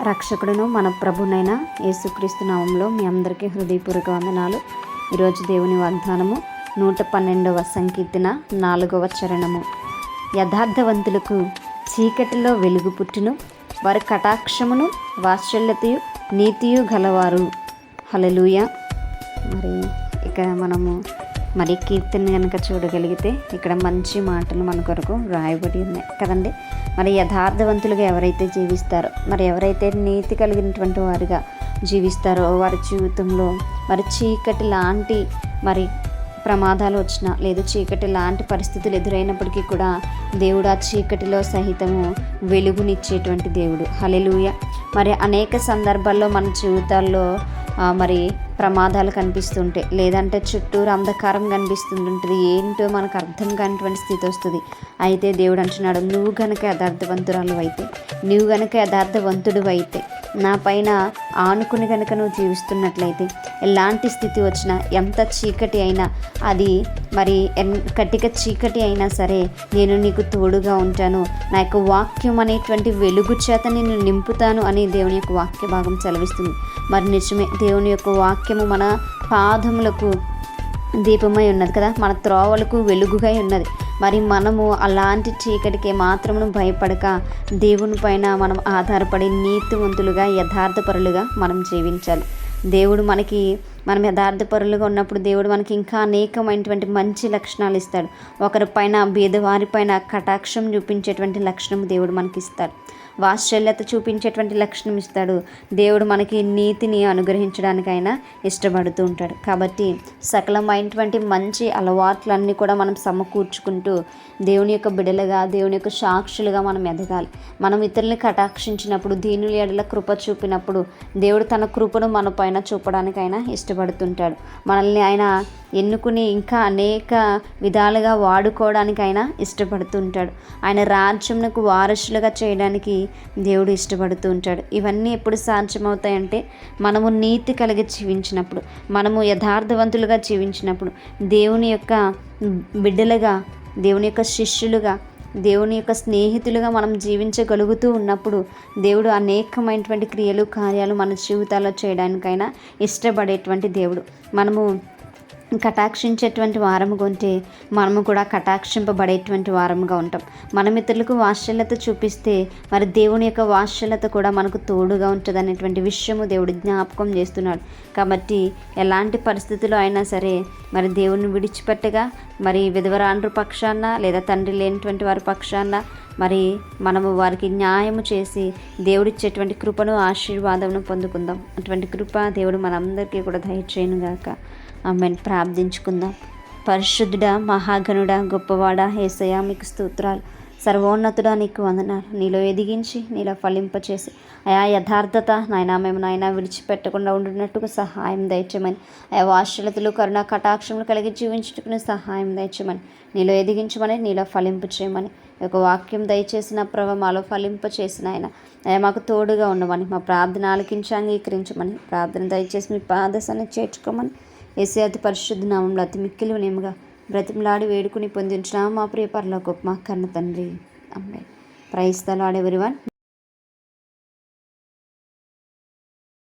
రక్షకుడును మన ప్రభునైన యేసుక్రీస్తు నామంలో మీ అందరికీ హృదయపూర్వక వందనాలు. ఈరోజు దేవుని వాగ్దానము నూట పన్నెండవ సంకీర్తన నాలుగవ చరణము. యథార్థవంతులకు చీకటిలో వెలుగు పుట్టును వారి కటాక్షమును వాత్సల్యతయు నీతియు గలవారు. హలలుయ మరి ఇక మనము మరి కీర్తిని కనుక చూడగలిగితే ఇక్కడ మంచి మాటలు మన కొరకు రాయబడి ఉన్నాయి. కదండి? మరి యథార్థవంతులుగా ఎవరైతే జీవిస్తారో మరి ఎవరైతే నీతి కలిగినటువంటి వారుగా జీవిస్తారో వారి జీవితంలో మరి చీకటి లాంటి మరి ప్రమాదాలు వచ్చినా లేదు చీకటి లాంటి పరిస్థితులు ఎదురైనప్పటికీ కూడా దేవుడు ఆ చీకటిలో సహితము వెలుగునిచ్చేటువంటి దేవుడు. హలెలుయ మరి అనేక సందర్భాల్లో మన జీవితాల్లో మరి ప్రమాదాలు కనిపిస్తుంటాయి లేదంటే చుట్టూరు అంధకారం కనిపిస్తుంటుంది ఏంటో మనకు అర్థం కానిటువంటి స్థితి వస్తుంది. అయితే దేవుడు అంటున్నాడు నువ్వు గనక యథార్థవంతురాలు అయితే నువ్వు గనక యథార్థవంతుడు అయితే నా పైన ఆనుకుని కనుక నువ్వు జీవిస్తున్నట్లయితే ఎలాంటి స్థితి వచ్చినా ఎంత చీకటి అయినా అది మరి కట్టిక చీకటి అయినా సరే నేను నీకు తోడుగా ఉంటాను. నా యొక్క వాక్యం అనేటువంటి వెలుగు చేత నేను నింపుతాను అని దేవుని యొక్క వాక్య భాగం సెలవిస్తుంది. మరి నిజమే దేవుని యొక్క వాక్యము మన పాదములకు దీపమై ఉన్నది కదా మన త్రోవలకు వెలుగుగా ఉన్నది. మరి మనము అలాంటి చీకటికి మాత్రమును భయపడక దేవుని పైన మనం ఆధారపడి నీతివంతులుగా యథార్థపరులుగా మనం జీవించాలి. దేవుడు మనకి మనం యథార్థపరులుగా ఉన్నప్పుడు దేవుడు మనకి ఇంకా అనేకమైనటువంటి మంచి లక్షణాలు ఇస్తాడు. ఒకరి పైన బీదవారిపైన కటాక్షం చూపించేటువంటి లక్షణం దేవుడు మనకి ఇస్తాడు. వాత్సల్యత చూపించేటువంటి లక్షణం ఇస్తాడు. దేవుడు మనకి నీతిని అనుగ్రహించడానికైనా ఇష్టపడుతూ ఉంటాడు. కాబట్టి సకలమైనటువంటి మంచి అలవాట్లన్నీ కూడా మనం సమకూర్చుకుంటూ దేవుని యొక్క బిడలుగా దేవుని యొక్క సాక్షులుగా మనం ఎదగాలి. మనం ఇతరుల్ని కటాక్షించినప్పుడు దీనుల ఎడల కృప చూపినప్పుడు దేవుడు తన కృపను మన పైన చూపడానికైనా ఇష్టపడుతుంటాడు. మనల్ని ఆయన ఎన్నుకుని ఇంకా అనేక విధాలుగా వాడుకోవడానికైనా ఇష్టపడుతుంటాడు. ఆయన రాజ్యంకు వారసులుగా చేయడానికి దేవుడు ఇష్టపడుతూ ఉంటాడు. ఇవన్నీ ఎప్పుడు సాధ్యమవుతాయంటే మనము నీతి కలిగి జీవించినప్పుడు మనము యథార్థవంతులుగా జీవించినప్పుడు దేవుని యొక్క బిడ్డలుగా దేవుని యొక్క శిష్యులుగా దేవుని యొక్క స్నేహితులుగా మనం జీవించగలుగుతూ ఉన్నప్పుడు దేవుడు అనేకమైనటువంటి క్రియలు కార్యాలు మన జీవితాల్లో చేయడానికైనా ఇష్టపడేటువంటి దేవుడు. మనము కటాక్షించేటువంటి వారముగా ఉంటే మనము కూడా కటాక్షింపబడేటువంటి వారముగా ఉంటాం. మన ఇతరులకు వాత్సల్యత చూపిస్తే మరి దేవుని యొక్క వాత్సల్యత కూడా మనకు తోడుగా ఉంటుంది అనేటువంటి విషయము దేవుడు జ్ఞాపకం చేస్తున్నాడు. కాబట్టి ఎలాంటి పరిస్థితులు అయినా సరే మరి దేవుని విడిచిపెట్టగా మరి విధవరాండ్రు పక్షాన లేదా తండ్రి లేనటువంటి వారి పక్షాన మరి మనము వారికి న్యాయము చేసి దేవుడిచ్చేటువంటి కృపను ఆశీర్వాదమును పొందుకుందాం. అటువంటి కృప దేవుడు మనందరికీ కూడా దయచేయనుగాక ఆమెను. ప్రార్థించుకుందాం. పరిశుద్ధుడ మహాగణుడ గొప్పవాడ హేసయ మీకు స్తోత్రాలు. సర్వోన్నతుడా నీకు వందనాలు. నీలో ఎదిగించి నీలో ఫలింపచేసి. అయా యథార్థత నాయన మేము నాయన విడిచిపెట్టకుండా ఉండినట్టుకు సహాయం దయచమని అయా వాశ్చలతలు కరుణ కటాక్షములు కలిగి జీవించుటకుని సహాయం దయచమని నీలో ఎదిగించమని నీలో ఫలింపు చేయమని ఒక వాక్యం దయచేసిన ప్రభ మాలో ఫలింప చేసిన ఆయన అయ్యా మాకు తోడుగా ఉండమని మా ప్రార్థన ఆలకించి అంగీకరించమని. ప్రార్థన దయచేసి మీ పాదశాన్ని చేర్చుకోమని. ఏసీ అతి పరిశుద్ధ నామంలో అతి మిక్కిలు నేముగా బ్రతిమలాడి వేడుకుని పొందించిన మా ప్రియ పరలో గొప్ప మా కన్న తండ్రి. అమ్మాయి ప్రైస్తలాడేవరివన్